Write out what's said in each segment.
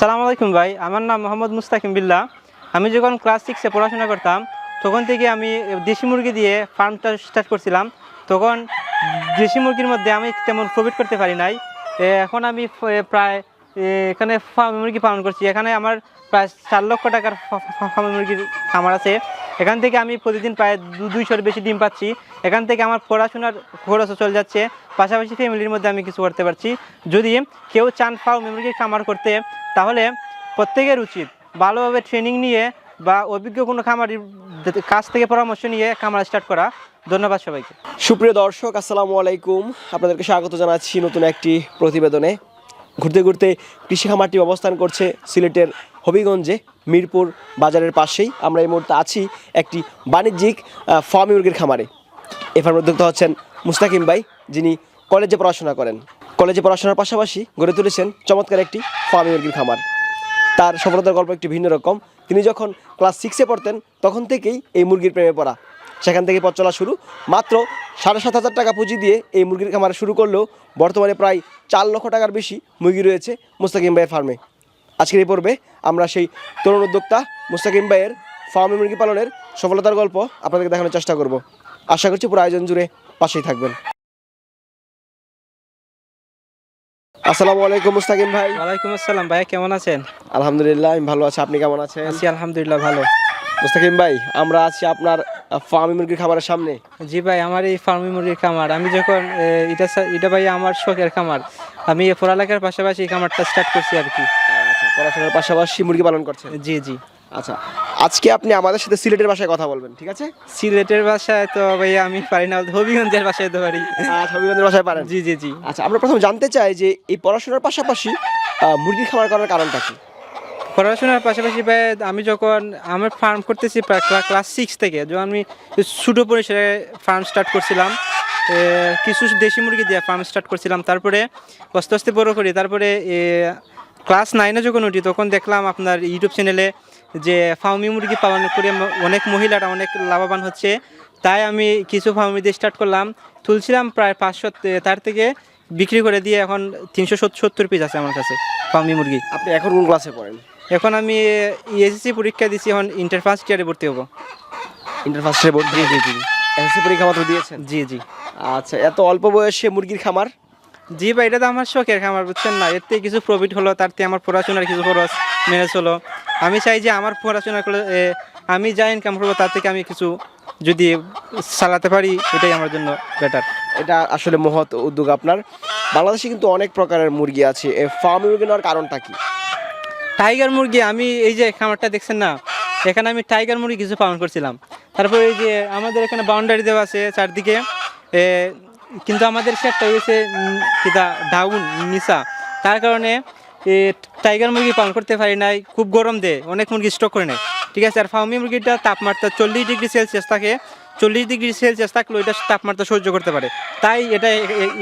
আসসালামু আলাইকুম ভাই। আমার নাম মোহাম্মদ মুস্তাকিম বিল্লা। আমি যখন ক্লাস সিক্সে পড়াশোনা করতাম, তখন থেকে আমি দেশি মুরগি দিয়ে ফার্মটা স্টার্ট করছিলাম। তখন দেশি মুরগির মধ্যে আমি তেমন প্রফিট করতে পারি নাই। এখন আমি প্রায় এখানে ফার্ম মুরগি পালন করছি। এখানে আমার প্রায় চার লক্ষ টাকার ফার্ম মুরগির খামার আছে। এখান থেকে আমি প্রতিদিন প্রায় দু- দুইশোর বেশি ডিম পাচ্ছি। এখান থেকে আমার পড়াশোনার খরচও চলে যাচ্ছে। পাশাপাশি ফ্যামিলির মধ্যে আমি কিছু করতে পারছি। যদি কেউ চান ফার্ম মুরগির খামার করতে, তাহলে প্রত্যেকের উচিত ভালোভাবে ট্রেনিং নিয়ে বা অভিজ্ঞ কোনো খামারির কাছ থেকে পরামর্শ নিয়ে খামার স্টার্ট করা। ধন্যবাদ সবাইকে। সুপ্রিয় দর্শক, আসসালামু আলাইকুম। আপনাদেরকে স্বাগত জানাচ্ছি নতুন একটি প্রতিবেদনে। ঘুরতে ঘুরতে কৃষি খামারটি অবস্থান করছে সিলেটের হবিগঞ্জে। মিরপুর বাজারের পাশেই। আমরা এই মুহূর্তে আছি একটি বাণিজ্যিক ফার্মি মুরগির খামারে। এ ফার্মের উদ্যোক্তা হচ্ছেন মুস্তাকিম ভাই, যিনি কলেজে পড়াশোনা করেন। কলেজে পড়াশোনার পাশাপাশি গড়ে তুলেছেন চমৎকার একটি ফার্মি মুরগির খামার। তার সফলতার গল্প একটি ভিন্ন রকম। তিনি যখন ক্লাস সিক্সে পড়তেন, তখন থেকেই এই মুরগির প্রেমে পড়া। সেখান থেকে পথ চলা শুরু। মাত্র সাড়ে সাত হাজার টাকা পুঁজি দিয়ে এই মুরগির খামার শুরু করলেও বর্তমানে প্রায় চার লক্ষ টাকার বেশি মুরগি রয়েছে মুস্তাকিম ভাইয়ের ফার্মে। আজকের এই পর্বে আমরা সেই তরুণ উদ্যোক্তা মুস্তাকিম ভাইয়ের ফার্মে মুরগি পালনের সফলতার গল্প আপনাদেরকে দেখানোর চেষ্টা করব। আশা করছি পুরো আয়োজন জুড়ে পাশেই থাকবেন। আসসালামু আলাইকুম মুস্তাকিম ভাই। ওয়ালাইকুম আসসালাম ভাই কেমন আছেন? আলহামদুলিল্লাহ আমি ভালো আছি। আপনি কেমন আছেন? আছি আলহামদুলিল্লাহ ভালো। মুস্তাকিম ভাই আমরা আছি আপনার ফার্মি মুরগির খামারের সামনে। জি ভাই আমার এই ফার্মি মুরগির খামার। আমি যখন এটা এটা ভাই আমার শখের খামার। আমি এই পড়ালেখার পাশাপাশি এই খামারটা স্টার্ট করছি আর কি। আচ্ছা পড়াশোনার পাশাপাশি মুরগি পালন করছেন? জি জি। আচ্ছা আজকে আপনি আমাদের সাথে সিলেটের ভাষায় কথা বলবেন ঠিক আছে? সিলেটের ভাষায় তো ভাই আমি পারি না হবিগঞ্জের ভাষায় তো পারি। আচ্ছা হবিগঞ্জের ভাষায় পারেন। জি জি জি। আচ্ছা আমরা প্রথমে জানতে চাই যে এই পড়াশোনার পাশাপাশি মুরগি খামার করার কারণটা কি? পড়াশোনার পাশাপাশি ভাই, আমি যখন আমার ফার্ম করতেছি ক্লাস সিক্স থেকে, যখন আমি ছোটো পরিসরে ফার্ম স্টার্ট করছিলাম কিছু দেশি মুরগি দিয়ে ফার্ম স্টার্ট করছিলাম, তারপরে আস্তে আস্তে বড়ো করি, তারপরে ক্লাস নাইনে যখন উঠি, তখন দেখলাম আপনার ইউটিউব চ্যানেলে যে ফার্মি মুরগি পালন করে অনেক মহিলারা অনেক লাভবান হচ্ছে, তাই আমি কিছু ফার্মি দিয়ে স্টার্ট করলাম, তুলছিলাম প্রায় পাঁচশো তার থেকে বিক্রি করে দিয়ে এখন তিনশো সত্তর পিস আছে আমার কাছে ফার্মি মুরগি। আপনি এখন কোন ক্লাসে পড়েন? এখন আমি এসএসসি পরীক্ষা দিছি এখন ইন্টার ফার্স্ট ইয়ারে ভর্তি হব। ইন্টার ফার্স্ট ইয়ারে ভর্তি? জি জি এসএসসি পরীক্ষা মাত্র দিয়েছেন? জি জি। আচ্ছা এত অল্প বয়সে মুরগির খামার? জি ভাই এটা তো আমার শখের খামার বুঝছেন না? এর থেকে কিছু প্রফিট হলো তার থেকে আমার পড়াশোনার কিছু খরচ ম্যানেজ হলো আমি চাই যে আমার পড়াশোনা করে আমি যা ইনকাম করব তার থেকে আমি কিছু যদি চালাতে পারি এটাই আমার জন্য বেটার এটা আসলে মহৎ উদ্যোগ আপনার। বাংলাদেশে কিন্তু অনেক প্রকারের মুরগি আছে। ফার্মি মুরগি নেওয়ার কারণটা কি? টাইগার মুরগি, আমি এই যে খামারটা দেখছেন না, এখানে আমি টাইগার মুরগি কিছু পালন করছিলাম। তারপরে এই যে আমাদের এখানে বাউন্ডারি দেওয়া আছে চারদিকে কিন্তু আমাদের সেটটা হয়েছে কিতা ডাউন নিচা। তার কারণে টাইগার মুরগি পালন করতে পারি নাই, খুব গরম দেয় অনেক মুরগি স্টক করে নেয়। ঠিক আছে, আর ফার্মি মুরগিটা তাপমাত্রা চল্লিশ ডিগ্রি সেলসিয়াস থাকে চল্লিশ ডিগ্রি সেলসিয়াস থাকলেও এটা তাপমাত্রা সহ্য করতে পারে। তাই এটা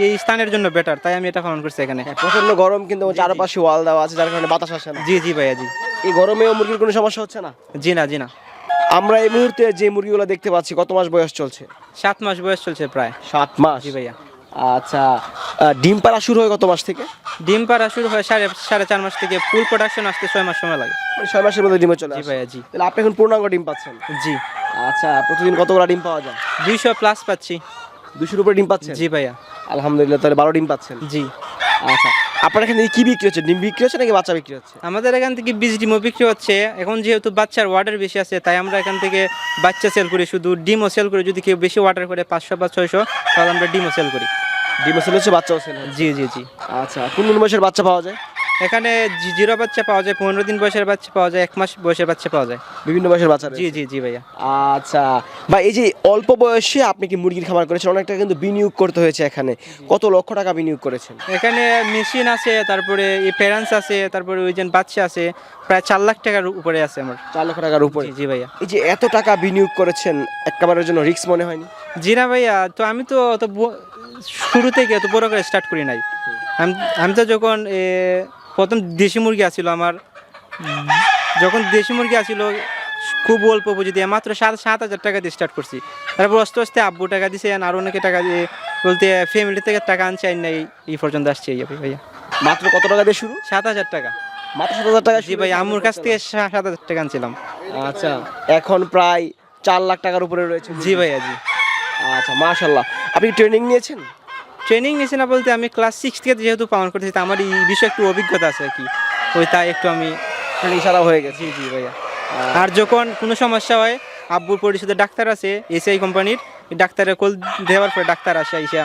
এই স্থানের জন্য বেটার তাই আমি এটা পালন করছি এখানে। প্রচণ্ড গরম কিন্তু চারপাশে ওয়াল দেওয়া আছে যার কারণে বাতাস আসে না। জি জি ভাইয়া জি। এই গরমেও মুরগির কোনো সমস্যা হচ্ছে না? জি না জি না। আমরা এই মুহূর্তে যে মুরগিগুলো দেখতে পাচ্ছি কত মাস বয়স চলছে? সাত মাস বয়স চলছে প্রায়। সাত মাস। জি ভাইয়া। আচ্ছা ডিম পাড়া শুরু হয় কত মাস থেকে? ডিম পাড়া শুরু হয় সাড়ে সাড়ে চার মাস থেকে। ফুল প্রোডাকশন আসতে ছয় মাস সময় লাগে। ছয় মাসের মধ্যে ডিমে চলে জি ভাইয়া জি। তাহলে আপনি এখন পূর্ণাঙ্গ ডিম পাচ্ছেন। জি। আচ্ছা প্রতিদিন কতগুলো ডিম পাওয়া যায়? দুইশো প্লাস পাচ্ছি। দুশোর উপরে ডিম পাচ্ছেন? জি ভাইয়া। আলহামদুলিল্লাহ তাহলে বারো ডিম পাচ্ছেন? জি। আচ্ছা আপনার এখানে কি বিক্রি হচ্ছে? ডিম বিক্রি হচ্ছে নাকি বাচ্চা বিক্রি হচ্ছে? আমাদের এখান থেকে বীজ ডিমও বিক্রি হচ্ছে। এখন যেহেতু বাচ্চার ওয়াটার বেশি আছে তাই আমরা এখান থেকে বাচ্চা সেল করি। শুধু ডিমও সেল করি। যদি কেউ বেশি ওয়াটার করে পাঁচশো বা ছয়শো তাহলে আমরা ডিমও সেল করি। ডিমও সেল হচ্ছে বাচ্চাও সেল জি জি জি। আচ্ছা কোন কোন বয়সের বাচ্চা পাওয়া যায়? এখানে জিরো বাচ্চা পাওয়া যায় পনেরো দিন বয়সের বাচ্চা পাওয়া যায় এক মাস বয়সের বাচ্চা পাওয়া যায়। বিভিন্ন বয়সের বাচ্চা জি জি জি ভাইয়া। আচ্ছা। বা এই যে অল্প বয়সে আপনি কি মুরগির খামার করেছেন? অনেকটা কিন্তু বিনিয়োগ করতে হয়েছে এখানে। কত লক্ষ টাকা বিনিয়োগ করেছেন? এখানে মেশিন আছে তারপরে এই প্যারেন্টস আছে তারপরে ওই যে বাচ্চা আছে প্রায় চার লাখ টাকার উপরে আছে আমার। চার লক্ষ টাকার উপরে। জি ভাইয়া। এই যে এত টাকা বিনিয়োগ করেছেন একেবারের জন্য রিস্ক মনে হয়নি? জি না ভাইয়া তো আমি তো অত শুরু থেকে এত বড় করে স্টার্ট করি নাই। আমি আমি তো যখন প্রথম দেশি মুরগি আসছিল আমার। যখন দেশি মুরগি আসছিল খুব অল্প পুঁজি দিয়ে মাত্র সাত সাত হাজার টাকা দিয়ে স্টার্ট করছি। তারপর আস্তে আস্তে আব্বু টাকা দিছে আর অনেকে টাকা দিয়ে বলতে ফ্যামিলি থেকে টাকা আনছে আর নাই এই পর্যন্ত আসছে এই ভাইয়া মাত্র কত টাকা দিয়ে শুরু? সাত হাজার টাকা। মাত্র সাত হাজার টাকা জি ভাই আম্মুর কাছ থেকে সাত হাজার টাকা আনছিলাম। আচ্ছা এখন প্রায় চার লাখ টাকার উপরে রয়েছে জি ভাইয়া জি। আচ্ছা মাশাল্লাহ আপনি ট্রেনিং নিয়েছেন? ট্রেনিং নিয়েছি না বলতে আমি ক্লাস সিক্স থেকে যেহেতু পালন করতেছি তো আমার এই বিষয়ে একটু অভিজ্ঞতা আছে আর কি। ওই তাই একটু আমি ট্রেনিং সারা হয়ে গেছি। জি ভাইয়া। আর যখন কোনো সমস্যা হয় আব্বুর পরিষদের ডাক্তার আছে এসিআই কোম্পানির ডাক্তারের কল দেওয়ার পরে ডাক্তার আসে আইসা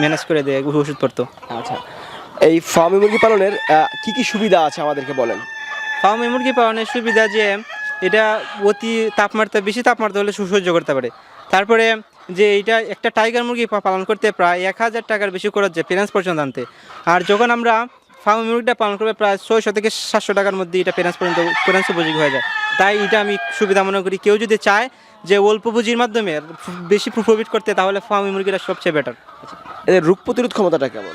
ম্যানেজ করে দেয় ওষুধপত্র আচ্ছা। এই ফার্মি মুরগি পালনের কি কি সুবিধা আছে আমাদেরকে বলেন? ফার্মে মুরগি পালনের সুবিধা যে এটা অতি তাপমাত্রা বেশি তাপমাত্রা হলে সুসহ্য করতে পারে। তারপরে যে এটা একটা টাইগার মুরগি পালন করতে প্রায় এক হাজার টাকার বেশি খরচ যায় পেরেন্টস পর্যন্ত আনতে। আর যখন আমরা ফার্ম মুরগিটা পালন করবে প্রায় ছয়শো থেকে সাতশো টাকার মধ্যে এটা পেরেন্টস পর্যন্ত পেরেন্টস উপযোগী হয়ে যায়। তাই এটা আমি সুবিধা মনে করি। কেউ যদি চায় যে অল্প পুঁজির মাধ্যমে বেশি প্রফিট করতে, তাহলে ফার্ম মুরগিটা সবচেয়ে বেটার এদের রোগ প্রতিরোধ ক্ষমতাটা কেমন?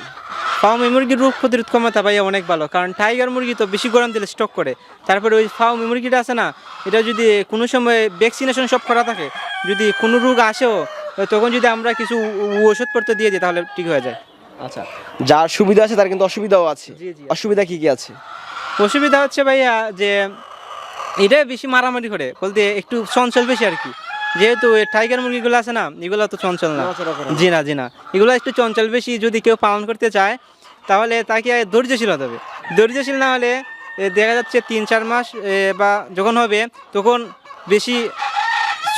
ফার্ম মুরগির রোগ প্রতিরোধ ক্ষমতা ভাই অনেক ভালো। কারণ টাইগার মুরগি তো বেশি গরম দিলে স্টক করে। তারপরে ওই ফার্ম মুরগিটা আছে না এটা যদি কোনো সময় ভ্যাকসিনেশন সব করা থাকে যদি কোনো রোগ আসেও তখন যদি আমরা কিছু ওষুধপত্র দিয়ে দিই তাহলে ঠিক হয়ে যায়। আচ্ছা যার সুবিধা আছে তার কিন্তু অসুবিধাও আছে। অসুবিধা কি কি আছে? অসুবিধা হচ্ছে ভাইয়া যে এটা বেশি মারামারি করে বলতে একটু চঞ্চল বেশি আর কি। যেহেতু টাইগার মুরগিগুলো আছে না এগুলো তো চঞ্চল না। জি না জি না। এগুলো একটু চঞ্চল বেশি যদি কেউ পালন করতে চায় তাহলে তাকে ধৈর্যশীল হতে হবে ধৈর্যশীল না হলে দেখা যাচ্ছে তিন চার মাস বা যখন হবে তখন বেশি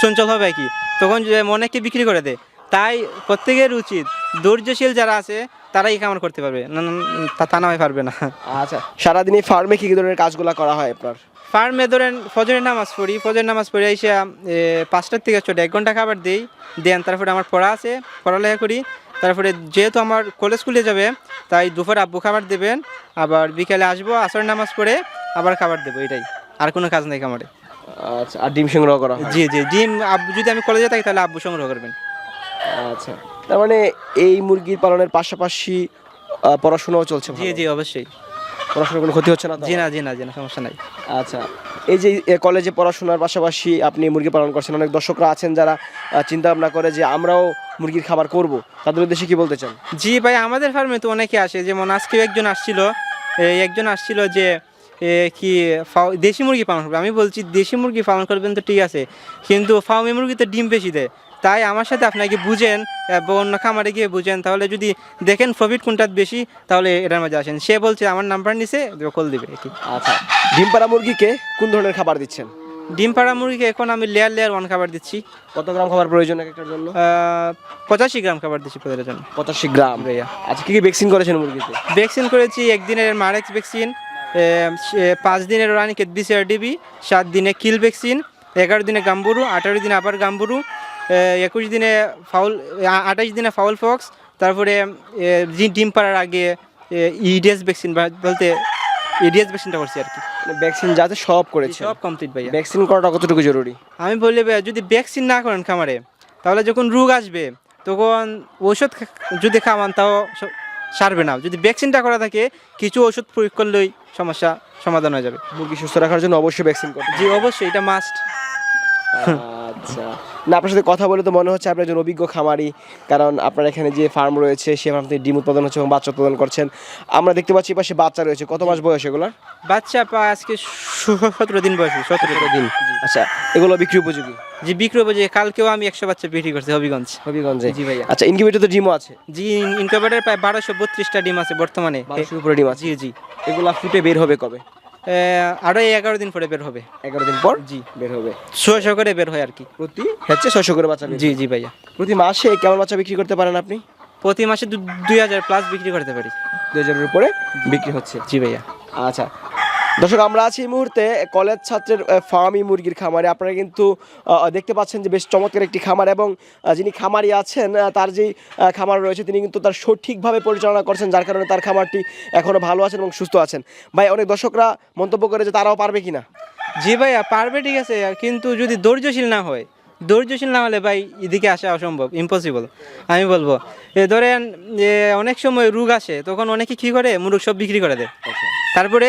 চঞ্চল হবে আর কি। তখন অনেককে বিক্রি করে দেয়। তাই প্রত্যেকের উচিত ধৈর্যশীল যারা আছে তারাই কামার করতে পারবে। তা- তা না হয় পারবে না। আচ্ছা সারাদিন এই ফার্মে কি কি ধরনের কাজগুলো করা হয় আপনার? ফার্মে ধরেন ফজরের নামাজ পড়ি ফজরের নামাজ পড়ে এসে পাঁচটার থেকে ছোটো এক ঘণ্টা খাবার দিই দেন তারপরে আমার পড়া আছে পড়ালেখা করি তারপরে যেহেতু আমার কলেজ স্কুলে যাবে তাই দুপুর আব্বু খাবার দেবেন আবার বিকেলে আসব আসরের নামাজ পড়ে আবার খাবার দেবো এটাই আর কোনো কাজ নেই খামারে। আচ্ছা আর ডিম সংগ্রহ করা জি জি ডিম আব্বু যদি আমি কলেজে থাকি তাহলে আব্বু সংগ্রহ করবেন। আচ্ছা তার মানে এই মুরগির পালনের পাশাপাশি পড়াশোনাও চলছে জি জি অবশ্যই। পড়াশোনার কোনো ক্ষতি হচ্ছে না? জি না জি না জি না সমস্যা নাই। আচ্ছা এই যে এ, কলেজে পড়াশোনার পাশাপাশি আপনি মুরগি পালন করছেন অনেক দর্শকরা আছেন যারা চিন্তা ভাবনা করে যে আমরাও মুরগির খাবার করব। তাদের উদ্দেশ্যে কি বলতে চান? জি ভাই আমাদের ফার্মে তো অনেকে আসে যেমন আজকেও একজন আসছিল এই একজন আসছিল যে কি ফাও- দেশি মুরগি পালন করবে। আমি বলছি দেশি মুরগি পালন করবেন তো ঠিক আছে কিন্তু ফার্মি মুরগিতে ডিম বেশি দেয়। তাই আমার সাথে আপনাকে বুঝেন বা অন্য খামারে গিয়ে বুঝেন তাহলে যদি দেখেন প্রফিট কোনটা বেশি তাহলে এটার মাঝে আসেন। সে বলছে আমার নাম্বার নিছে কল দিবে আচ্ছা ডিম পাড়া মুরগিকে কোন ধরনের খাবার দিচ্ছেন? ডিম পাড়া মুরগিকে এখন আমি লেয়ার লেয়ার ওয়ান খাবার দিচ্ছি। কত গ্রাম খাবার প্রয়োজন এক একটার জন্য? পঁচাশি গ্রাম খাবার দিচ্ছি প্রতিটার জন্য। পঁচাশি গ্রাম। আচ্ছা কি কি ভ্যাকসিন করেছেন মুরগিতে? ভ্যাকসিন করেছি একদিনের মারেক্স ভ্যাকসিন পাঁচ দিনের রানিকেট বিসিআরডিবি সাত দিনে কিল ভ্যাকসিন এগারো দিনে গাম্বুরু আঠারো দিনে আবার গাম্বুরু একুশ দিনে ফাউল আঠাশ দিনে ফাউল ফক্স তারপরে ডিম পাড়ার আগে ইডিএস ভ্যাকসিন বলতে ইডিএস ভ্যাকসিনটা করছি আর কি। ভ্যাকসিন মানে যাতে সব করেছে। সব কমপ্লিট ভাইয়া। ভ্যাকসিন করাটা কতটুকু জরুরি? আমি বললে ভাইয়া, যদি ভ্যাকসিন না করেন খামারে তাহলে যখন রোগ আসবে তখন ওষুধ যদি খাওয়ান তাও সারবে না। যদি ভ্যাকসিনটা করা থাকে কিছু ওষুধ প্রয়োগ করলেই সমস্যা সমাধান হয়ে যাবে। মুরগি সুস্থ রাখার জন্য অবশ্যই ভ্যাকসিন করতে জি অবশ্যই এটা মাস্ট আচ্ছা। না আপনার সাথে কথা বলে তো মনে হচ্ছে আপনি একজন অভিজ্ঞ খামারি কারণ আপনার এখানে যে ফার্ম রয়েছে সে ফার্ম থেকে ডিম উৎপাদন হচ্ছে এবং বাচ্চা উৎপাদন করছেন। আমরা দেখতে পাচ্ছি পাশে বাচ্চা রয়েছে। কত মাস বয়স এগুলো বাচ্চা আজকে সতেরো দিন বয়সী সতেরো দিন। আচ্ছা এগুলো বিক্রি উপযোগী? জি বিক্রি উপযোগী। কালকেও আমি একশো বাচ্চা বিক্রি করছি হবিগঞ্জ। হবিগঞ্জে? জি ভাইয়া। আচ্ছা ইনকিউবেটর তো ডিমও আছে? জি ইনকিউবেটর প্রায় বারোশো বত্রিশটা ডিম আছে বর্তমানে। উপরে ডিম আছে? জি জি। এগুলা ফুটে বের হবে কবে? আরও এই এগারো দিন পরে বের হবে। এগারো দিন পর? জি। বের হবে। ছয়শো করে বের হয় আর কি। প্রতি হচ্ছে ছয়শো করে বাচ্চা জি জি ভাইয়া। প্রতি মাসে কেমন বাচ্চা বিক্রি করতে পারেন আপনি? প্রতি মাসে দুই হাজার প্লাস বিক্রি করতে পারি। দুই হাজারের উপরে বিক্রি হচ্ছে। জি ভাইয়া। আচ্ছা। দর্শক, আমরা আছি এই মুহূর্তে কলেজ ছাত্রের ফার্মি মুরগির খামারে। আপনারা কিন্তু দেখতে পাচ্ছেন যে বেশ চমৎকার একটি খামার এবং যিনি খামারি আছেন তার যেই খামার রয়েছে, তিনি কিন্তু তার সঠিকভাবে পরিচালনা করছেন, যার কারণে তার খামারটি এখনও ভালো আছেন এবং সুস্থ আছেন। ভাই, অনেক দর্শকরা মন্তব্য করে যে তারাও পারবে কিনা? জি ভাইয়া, পারবে, ঠিক আছে। কিন্তু যদি ধৈর্যশীল না হয়, ধৈর্যশীল না হলে ভাই এদিকে আসা অসম্ভব ইম্পসিবল আমি বলব। ধরেন অনেক সময় রোগ আসে, তখন অনেকে কী করে? মুরগ সব বিক্রি করে দেয়। তারপরে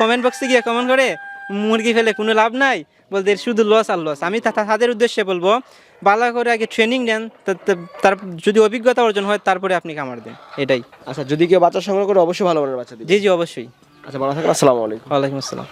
কমেন্ট বক্সে গিয়ে কমেন্ট করে মুরগি ফেলে কোনো লাভ নাই? বলতে শুধু লস আর লস আমি তাদের উদ্দেশ্যে বলব ভালো করে আগে ট্রেনিং নেন তার যদি অভিজ্ঞতা অর্জন হয় তারপরে আপনি কামার দেন। এটাই। আচ্ছা যদি কেউ বাচ্চা সংগ্রহ করে অবশ্যই ভালো মানের বাচ্চা জি জি অবশ্যই। আচ্ছা ভালো থাকবে আসসালামু আলাইকুম। ওয়ালাইকুম আসসালাম।